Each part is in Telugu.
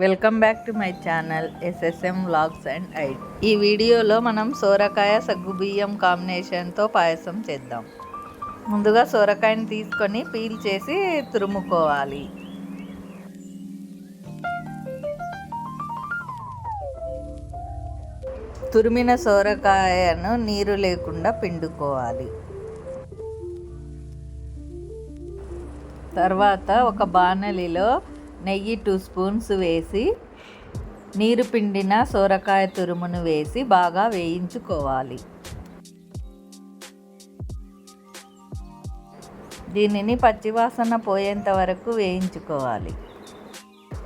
Welcome back to my channel SSM vlogs and ఐట్ ఈ వీడియోలో మనం సోరకాయ సగ్గుబియ్యం కాంబినేషన్తో పాయసం చేద్దాం. ముందుగా సోరకాయని తీసుకొని పీల్ చేసి తురుముకోవాలి. తురిమిన సోరకాయను నీరు లేకుండా పిండుకోవాలి. తర్వాత ఒక బాణలిలో నెయ్యి టూ స్పూన్స్ వేసి నీరు పిండిన సోరకాయ తురుమును వేసి బాగా వేయించుకోవాలి. దీనిని పచ్చివాసన పోయేంత వరకు వేయించుకోవాలి.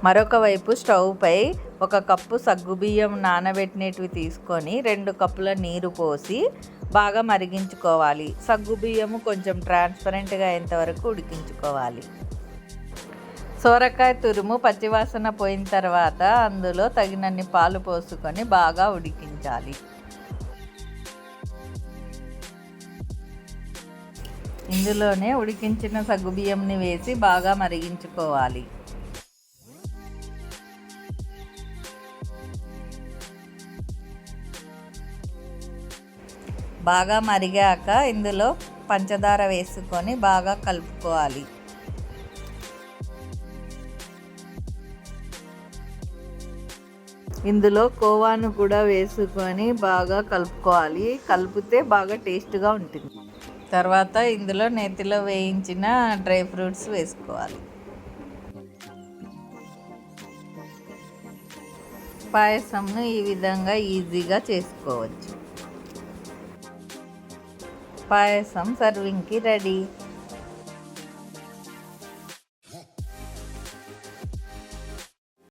మరొక వైపు స్టవ్ పై ఒక కప్పు సగ్గుబియ్యం నానబెట్టినవి తీసుకొని రెండు కప్పుల నీరు పోసి బాగా మరిగించుకోవాలి. సగ్గుబియ్యము కొంచెం ట్రాన్స్పరెంట్గా అయ్యేంత వరకు ఉడికించుకోవాలి. సోరకాయ తురుము పచ్చివాసన పోయిన తర్వాత అందులో తగినన్ని పాలు పోసుకొని బాగా ఉడికించాలి. ఇందులోనే ఉడికించిన సగ్గుబియ్యంని వేసి బాగా మరిగించుకోవాలి. బాగా మరిగాక ఇందులో పంచదార వేసుకొని బాగా కలుపుకోవాలి. ఇందులో కోవాను కూడా వేసుకొని బాగా కలుపుకోవాలి. కలిపితే బాగా టేస్ట్గా ఉంటుంది. తర్వాత ఇందులో నేతిలో వేయించిన డ్రై ఫ్రూట్స్ వేసుకోవాలి. పాయసంను ఈ విధంగా ఈజీగా చేసుకోవచ్చు. పాయసం సర్వింగ్కి రెడీ.